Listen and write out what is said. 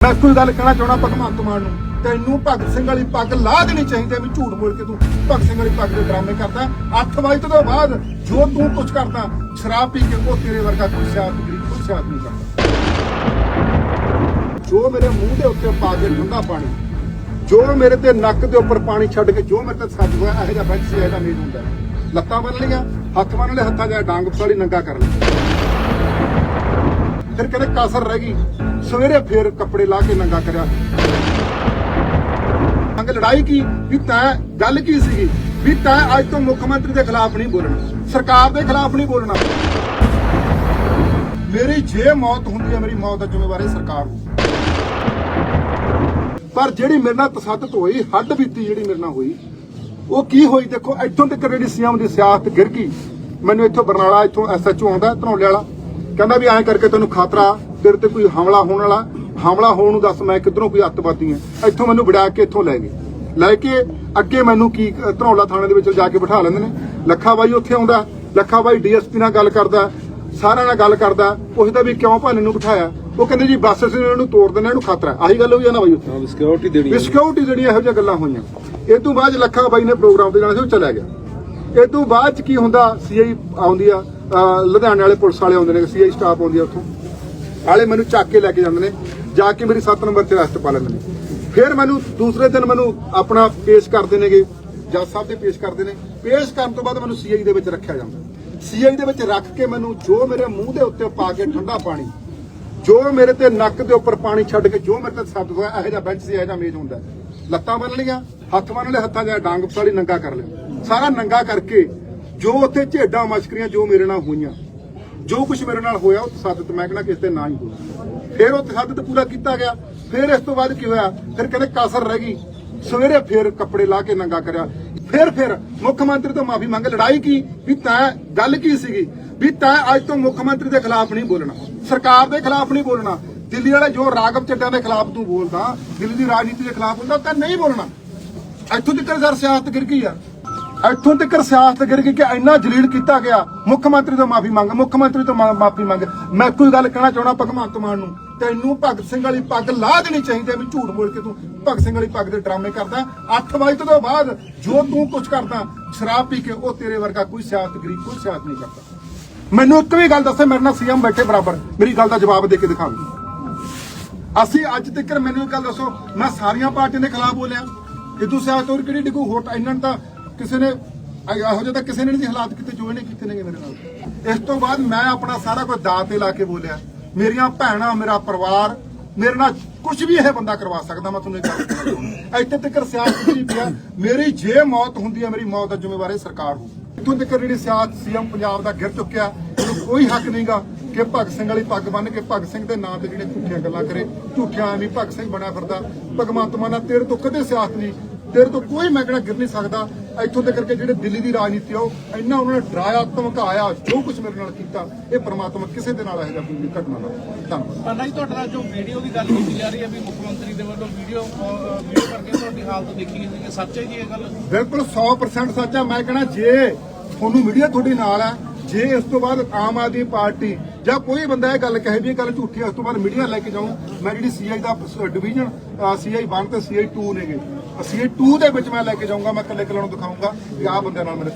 ਮੈਂ ਕੋਈ ਗੱਲ ਕਹਿਣਾ ਚਾਹਣਾ ਭਗਵੰਤ ਮਾਨ ਨੂੰ, ਤੈਨੂੰ ਭਗਤ ਸਿੰਘ ਵਾਲੀ ਪੱਗ ਲਾਹ ਦੇਣੀ ਚਾਹੀਦੀ ਹੈ, ਵੀ ਝੂਠ ਬੋਲ ਕੇ ਤੂੰ ਭਗਤ ਸਿੰਘ ਵਾਲੀ ਪੱਗ ਦੇ ਡਰਾਮੇ ਕਰਦਾ 8 ਵਜੇ ਤੋਂ ਬਾਅਦ ਜੋ ਤੂੰ ਕੁਝ ਕਰਦਾ, ਸ਼ਰਾਬ ਪੀ ਕੇ ਉਹ ਤੇਰੇ ਵਰਗਾ ਕੋਈ ਸਿਆਸਤ ਗਰੀਬ ਕੋਈ ਸਿਆਸਤ ਨਹੀਂ ਕਰਦਾ। ਜੋ ਮੇਰੇ ਮੂੰਹ ਦੇ ਉੱਤੇ ਪਾ ਕੇ ਠੰਡਾ ਪਾਣੀ, ਜੋ ਮੇਰੇ ਤੇ ਨੱਕ ਦੇ ਉੱਪਰ ਪਾਣੀ ਛੱਡ ਕੇ ਜੋ ਮੇਰੇ ਤੇ ਸੱਜ ਹੋਇਆ, ਇਹੋ ਜਿਹਾ ਬੈਂਚ ਸੀ ਇਹੋ ਜਿਹਾ ਮੇਜ਼ ਹੁੰਦਾ। ਲੱਤਾਂ ਬੰਨ ਲਈਆਂ, ਹੱਥ ਬੰਨ ਲਏ, ਹੱਥਾਂ 'ਚ ਡਾਂਗ ਫਸਾਲੀ ਨੰਗਾ ਕਰ ਲਿਆ। ਫਿਰ ਕਹਿੰਦੇ ਕਾਸਰ ਰਹਿ ਗਈ। ਸਵੇਰੇ ਫੇਰ ਕੱਪੜੇ ਲਾ ਕੇ ਨੰਗਾ ਕਰਿਆ। ਅੰਗ ਲੜਾਈ ਕੀ? ਵੀ ਤੈਂ ਗੱਲ ਕੀ ਸੀਗੀ? ਵੀ ਤੈਂ ਅੱਜ ਤੋਂ ਮੁੱਖ ਮੰਤਰੀ ਦੇ ਖਿਲਾਫ ਨਹੀਂ ਬੋਲਣਾ। ਸਰਕਾਰ ਦੇ ਖਿਲਾਫ ਨਹੀਂ ਬੋਲਣਾ। ਮੇਰੀ ਜੇ ਮੌਤ ਹੁੰਦੀ ਹੈ, ਮੇਰੀ ਮੌਤ ਦਾ ਜ਼ਿੰਮੇਵਾਰ ਇਹ ਸਰਕਾਰ ਨੂੰ। ਪਰ ਜਿਹੜੀ ਮੇਰੇ ਨਾਲ ਤਸੱਦਦ ਹੋਈ, ਹੱਡ ਬੀਤੀ ਜਿਹੜੀ ਮੇਰੇ ਨਾਲ ਹੋਈ, ਉਹ ਕੀ ਹੋਈ ਦੇਖੋ, ਇੱਥੋਂ ਤੱਕ ਜਿਹੜੀ ਸੀਐਮ ਦੀ ਸਿਆਸਤ ਗਿਰ ਗਈ। ਮੈਨੂੰ ਇੱਥੋਂ ਬਰਨਾਲਾ, ਇੱਥੋਂ ਐਸਐਚਓ ਆਉਂਦਾ, ਧਨੌਲੇ ਵਾਲਾ। ਕਹਿੰਦਾ ਵੀ ਐਂ ਕਰਕੇ ਤੈਨੂੰ ਖਤਰਾ। ਤੇਰੇ ਤੇ ਕੋਈ ਹਮਲਾ ਹੋਣ ਵਾਲਾ ਹਮਲਾ ਹੋਣ ਨੂੰ ਦੱਸ ਮੈਂ ਕਿੱਧਰੋਂ ਕੋਈ ਅੱਤਵਾਦੀ ਆ ਇੱਥੋਂ ਮੈਨੂੰ ਵਿੜਾ ਕੇ ਇੱਥੋਂ ਲੈ ਗਏ। ਲੈ ਕੇ ਅੱਗੇ ਮੈਨੂੰ ਕੀ ਅ, ਧਨੌਲਾ ਥਾਣੇ ਦੇ ਵਿੱਚ ਜਾ ਕੇ ਬਿਠਾ ਲੈਂਦੇ ਨੇ। ਲੱਖਾ ਬਾਈ ਉੱਥੇ ਆਉਂਦਾ ਲੱਖਾ ਬਾਈ ਡੀਐਸਪੀ ਨਾਲ ਗੱਲ ਕਰਦਾ ਸਾਰਿਆਂ ਨਾਲ ਗੱਲ ਕਰਦਾ ਪੁੱਛਦਾ ਵੀ ਕਿਉਂ ਭਾਨੇ ਨੂੰ ਬਿਠਾਇਆ? ਉਹ ਕਹਿੰਦੇ ਜੀ ਬੱਸ ਅਸੀਂ ਇਹਨਾਂ ਨੂੰ ਤੋੜ ਦਿੰਦੇ ਇਹਨੂੰ ਖਤਰਾ ਆਹੀ ਗੱਲ ਹੋਈ ਆ ਨਾ ਬਾਈ ਉੱਥੇ। ਸਿਕਿਉਰਿਟੀ ਦੇਣੀ ਹੈ ਸਿਕਿਉਰਿਟੀ ਜਿਹੜੀਆਂ ਇਹੋ ਜਿਹੀਆਂ ਗੱਲਾਂ ਹੋਈਆਂ। ਇਹ ਤੋਂ ਬਾਅਦ ਲੱਖਾ ਬਾਈ ਨੇ ਪ੍ਰੋਗਰਾਮ ਤੇ ਜਾਣਾ ਸੀ ਉਹ ਚਲਾ ਗਿਆ। ਇਹ ਤੋਂ ਬਾਅਦ ਚ ਕੀ ਹੁੰਦਾ? ਸੀਆਈ ਆਉਂਦੀ ਆ ਲੁਧਿਆਣੇ ਵਾਲੇ ਪੁਲਿਸ ਵਾਲੇ ਆਉਂਦੇ ਨੇ ਸੀਆਈ ਸਟਾਫ ਆਉਂਦੀ ਆ ਉੱਥੋਂ। ਵਾਲੇ ਮੈਨੂੰ ਚੱਕ ਕੇ ਲੈ ਕੇ ਜਾਂਦੇ ਨੇ, ਜਾ ਕੇ ਮੇਰੀ 7 ਨੰਬਰ ਤੇ ਅਰੈਸਟ ਪਾ ਲੈਂਦੇ ਨੇ। ਫਿਰ ਮੈਨੂੰ ਦੂਸਰੇ ਦਿਨ ਮੈਨੂੰ ਆਪਣਾ ਪੇਸ਼ ਕਰਦੇ ਨੇਗੇ, ਜੱਜ ਸਾਹਿਬ ਦੇ ਪੇਸ਼ ਕਰਦੇ ਨੇ। ਪੇਸ਼ ਕਰਨ ਤੋਂ ਬਾਅਦ ਮੈਨੂੰ ਸੀਆਈ ਦੇ ਵਿੱਚ ਰੱਖਿਆ ਜਾਂਦਾ। ਸੀਆਈ ਦੇ ਵਿੱਚ ਰੱਖ ਕੇ ਮੈਨੂੰ ਜੋ ਮੇਰੇ ਮੂੰਹ ਦੇ ਉੱਤੇ ਪਾ ਕੇ ਠੰਡਾ ਪਾਣੀ, ਜੋ ਮੇਰੇ ਤੇ ਨੱਕ ਦੇ ਉੱਪਰ ਪਾਣੀ ਛੱਡ ਕੇ ਜੋ ਮੇਰੇ ਤੇ ਸੱਜ ਹੋਇਆ ਇਹੋ ਜਿਹਾ ਬੈਂਚ ਸੀ, ਇਹੋ ਜਿਹਾ ਮੇਜ਼ ਹੁੰਦਾ। ਲੱਤਾਂ ਬੰਨ ਲਈਆਂ, ਹੱਥ ਬੰਨ ਲਏ, ਹੱਥਾਂ 'ਚ ਡਾਂਗ ਫਸਾਲੀ, ਨੰਗਾ ਕਰ ਲਿਆ। ਸਾਰਾ ਨੰਗਾ ਕਰਕੇ ਜੋ ਉੱਥੇ ਝੇਡਾਂ ਮਸ਼ਕਰੀਆਂ ਜੋ ਮੇਰੇ ਨਾਲ ਹੋਈਆਂ। ਜੋ ਕੁਝ ਮੇਰੇ ਨਾਲ ਹੋਇਆ ਉਹ ਤਸੱਦਦ ਮੈਂ ਕਹਿੰਦਾ ਕਿਸੇ ਤੇ ਨਾ ਹੀ ਹੋਇਆ ਫਿਰ ਉਹ ਤਸੱਦਦ ਪੂਰਾ ਕੀਤਾ ਗਿਆ। ਫਿਰ ਇਸ ਤੋਂ ਬਾਅਦ ਕੀ ਹੋਇਆ? ਫਿਰ ਕਹਿੰਦੇ ਕਾਸਰ ਰਹਿ ਗਈ। ਸਵੇਰੇ ਫਿਰ ਕੱਪੜੇ ਲਾ ਕੇ ਨੰਗਾ ਕਰਿਆ। ਫਿਰ ਫਿਰ ਮੁੱਖ ਮੰਤਰੀ ਤੋਂ ਮਾਫੀ ਮੰਗ, ਲੜਾਈ ਕੀ? ਵੀ ਤੈਂ ਗੱਲ ਕੀ ਸੀਗੀ? ਵੀ ਤੈਂ ਅੱਜ ਤੋਂ ਮੁੱਖ ਮੰਤਰੀ ਦੇ ਖਿਲਾਫ ਨਹੀਂ ਬੋਲਣਾ। ਸਰਕਾਰ ਦੇ ਖਿਲਾਫ ਨਹੀਂ ਬੋਲਣਾ। ਦਿੱਲੀ ਵਾਲੇ ਜੋ ਰਾਗਵ ਚੱਡਿਆਂ ਦੇ ਖਿਲਾਫ ਤੂੰ ਬੋਲਦਾ, ਦਿੱਲੀ ਦੀ ਰਾਜਨੀਤੀ ਦੇ ਖਿਲਾਫ ਬੋਲਦਾ ਤਾਂ ਨਹੀਂ ਬੋਲਣਾ। ਇੱਥੋਂ ਤੱਕ ਸਰ ਸਿਆਸਤ ਗਿਰ ਗਈ ਆ। ਇੱਥੋਂ ਤੱਕ ਸਿਆਸਤ ਗਿਰ ਗਈ ਕਿ ਇੰਨਾ ਜਲੀਲ ਕੀਤਾ ਗਿਆ। ਮੁੱਖ ਮੰਤਰੀ ਤੋਂ ਮਾਫੀ ਮੰਗ, ਮੁੱਖ ਮੰਤਰੀ ਤੋਂ ਮਾਫੀ ਮੰਗ। ਮੈਂ ਕੋਈ ਗੱਲ ਕਹਿਣਾ ਚਾਹਣਾ ਭਗਵੰਤ ਮਾਨ ਨੂੰ, ਤੈਨੂੰ ਭਗਤ ਸਿੰਘ ਵਾਲੀ ਪੱਗ ਲਾਹ ਦੇਣੀ ਚਾਹੀਦੀ ਵੀ ਝੂਠ ਬੋਲ ਕੇ ਤੂੰ ਭਗਤ ਸਿੰਘ ਵਾਲੀ ਪੱਗ ਦੇ ਡਰਾਮੇ ਕਰਦਾ 8 ਵਜੇ ਤੋਂ ਬਾਅਦ ਜੋ ਤੂੰ ਕੁਝ ਕਰਦਾ, ਸ਼ਰਾਬ ਪੀ ਕੇ ਉਹ ਤੇਰੇ ਵਰਗਾ ਕੋਈ ਸਿਆਸਤ ਗਰੀਬ, ਕੋਈ ਸਿਆਸਤ ਨਹੀਂ ਕਰਦਾ। ਮੈਨੂੰ ਇੱਕ ਵੀ ਗੱਲ ਦੱਸੇ, ਮੇਰੇ ਨਾਲ ਸੀਐਮ ਬੈਠੇ ਬਰਾਬਰ। ਮੇਰੀ ਗੱਲ ਦਾ ਜਵਾਬ ਦੇ ਕੇ ਦਿਖਾਓ ਅਸੀਂ ਅੱਜ ਤੱਕ ਮੈਨੂੰ ਇੱਕ ਗੱਲ ਦੱਸੋ, ਮੈਂ ਸਾਰੀਆਂ ਪਾਰਟੀਆਂ ਦੇ ਖਿਲਾਫ ਬੋਲਿਆ। ਇਦੂ ਸਿਆਸਤ ਹੋਰ ਕਿਹੜੀ ਡਿਗੂ? ਹੋਟ ਇਹਨਾਂ ਤਾਂ ਕਿਸੇ ਨੇ ਇਹੋ ਜਿਹਾ ਤਾਂ ਕਿਸੇ ਨੇ ਨਹੀਂ ਹਾਲਾਤ ਕੀਤੇ, ਜੋ ਇਹਨੇ ਕੀਤੇ ਨੇਗੇ ਮੇਰੇ ਨਾਲ। ਇਸ ਤੋਂ ਬਾਅਦ ਮੈਂ ਆਪਣਾ ਸਾਰਾ ਕੁਝ ਦਾਅ ਤੇ ਲਾ ਕੇ ਬੋਲਿਆ, ਮੇਰੀਆਂ ਭੈਣਾਂ, ਮੇਰਾ ਪਰਿਵਾਰ, ਮੇਰੇ ਨਾਲ ਕੁਝ ਵੀ ਇਹ ਬੰਦਾ ਕਰਵਾ ਸਕਦਾ, ਮੈਂ ਤੁਹਾਨੂੰ ਗੱਲ ਕਹਿਣਾ ਇੱਥੇ ਤੱਕ ਸਿਆਸਤ ਜਿਹੜੀ ਪਿਆ ਮੇਰੀ ਜੇ ਮੌਤ ਹੁੰਦੀ ਹੈ ਮੇਰੀ ਮੌਤ ਦਾ ਜ਼ਿੰਮੇਵਾਰ ਸਰਕਾਰ ਹੋ ਇੱਥੋਂ ਤੱਕ ਜਿਹੜੀ ਸਿਆਸਤ ਸੀਐਮ ਪੰਜਾਬ ਦਾ ਗਿਰ ਚੁੱਕਿਆ, ਇਹਨੂੰ ਕੋਈ ਹੱਕ ਨਹੀਂਗਾ ਕਿ ਭਗਤ ਸਿੰਘ ਵਾਲੀ ਪੱਗ ਬੰਨ ਕੇ ਭਗਤ ਸਿੰਘ ਦੇ ਨਾਂ ਤੇ ਜਿਹੜੇ ਝੂਠੀਆਂ ਗੱਲਾਂ ਕਰੇ। ਝੂਠੀਆਂ ਐਵੇਂ ਭਗਤ ਸਿੰਘ ਬਣਿਆ ਫਿਰਦਾ। ਭਗਵੰਤ ਮਾਨ ਤੇਰੇ ਤੋਂ ਕਦੇ ਸਿਆਸਤ ਨਹੀਂ। ਤੇਰੇ ਤੋਂ ਕੋਈ ਮੈਂ ਕਹਿਣਾ ਗਿਰ ਨਹੀਂ ਸਕਦਾ। ਇੱਥੋਂ ਤੱਕ ਕਰਕੇ ਜਿਹੜੇ ਦਿੱਲੀ ਦੀ ਰਾਜਨੀਤੀ ਆ ਉਹ ਇੰਨਾ ਉਹਨਾਂ ਨੇ ਡਰਾਇਆ ਧਮਕਾਇਆ ਜੋ ਕੁਝ ਮੇਰੇ ਨਾਲ ਕੀਤਾ ਇਹ ਪ੍ਰਮਾਤਮਾ ਕਿਸੇ ਦੇ ਨਾਲ ਇਹੋ ਜਿਹਾ ਕੋਈ ਘਟਨਾ ਨਾ। ਧੰਨਵਾਦ। ਪਹਿਲਾਂ ਹੀ ਤੁਹਾਡੇ ਨਾਲ ਜੋ ਵੀਡੀਓ ਦੀ ਗੱਲ ਕੀਤੀ ਜਾ ਰਹੀ ਹੈ ਵੀ ਮੁੱਖ ਮੰਤਰੀ ਦੇ ਵੱਲੋਂ ਵੀਡੀਓ ਵੀਡੀਓ ਕਰਕੇ ਤੁਹਾਡੀ ਹਾਲਤ ਦੇਖੀ ਗਈ ਸੀ ਸੱਚ ਹੈ ਜੀ ਇਹ ਗੱਲ? ਬਿਲਕੁਲ 100% ਸੱਚ ਆ ਮੈਂ ਕਹਣਾ ਜੇ ਤੁਹਾਨੂੰ ਮੀਡੀਆ ਤੁਹਾਡੀ ਨਾਲ ਹੈ ਜੇ ਇਸ ਤੋਂ ਬਾਅਦ ਆਮ ਆਦਮੀ ਪਾਰਟੀ ਜਾਂ ਕੋਈ ਬੰਦਾ ਇਹ ਗੱਲ ਕਹੇ ਵੀ ਇਹ ਗੱਲ ਝੂਠੀ ਹੈ ਉਸ ਤੋਂ ਬਾਅਦ ਮੀਡੀਆ ਲੈ ਕੇ ਜਾਊਂ। ਮੈਂ ਜਿਹੜੀ ਸੀਆਈ ਦਾ ਡਿਵੀਜ਼ਨ ਸੀਆਈ 1 ਤੇ ਸੀਆਈ 2 ਨੇਗੇ। ਸੀਆਈ 2 ਦੇ ਵਿੱਚ ਮੈਂ ਲੈ ਕੇ ਜਾਊਂਗਾ, ਮੈਂ ਇਕੱਲੇ ਇਕੱਲੇ ਨੂੰ ਦਿਖਾਊਂਗਾ ਕਿ ਆਹ ਬੰਦੇ ਨਾਲ ਮੇਰੇ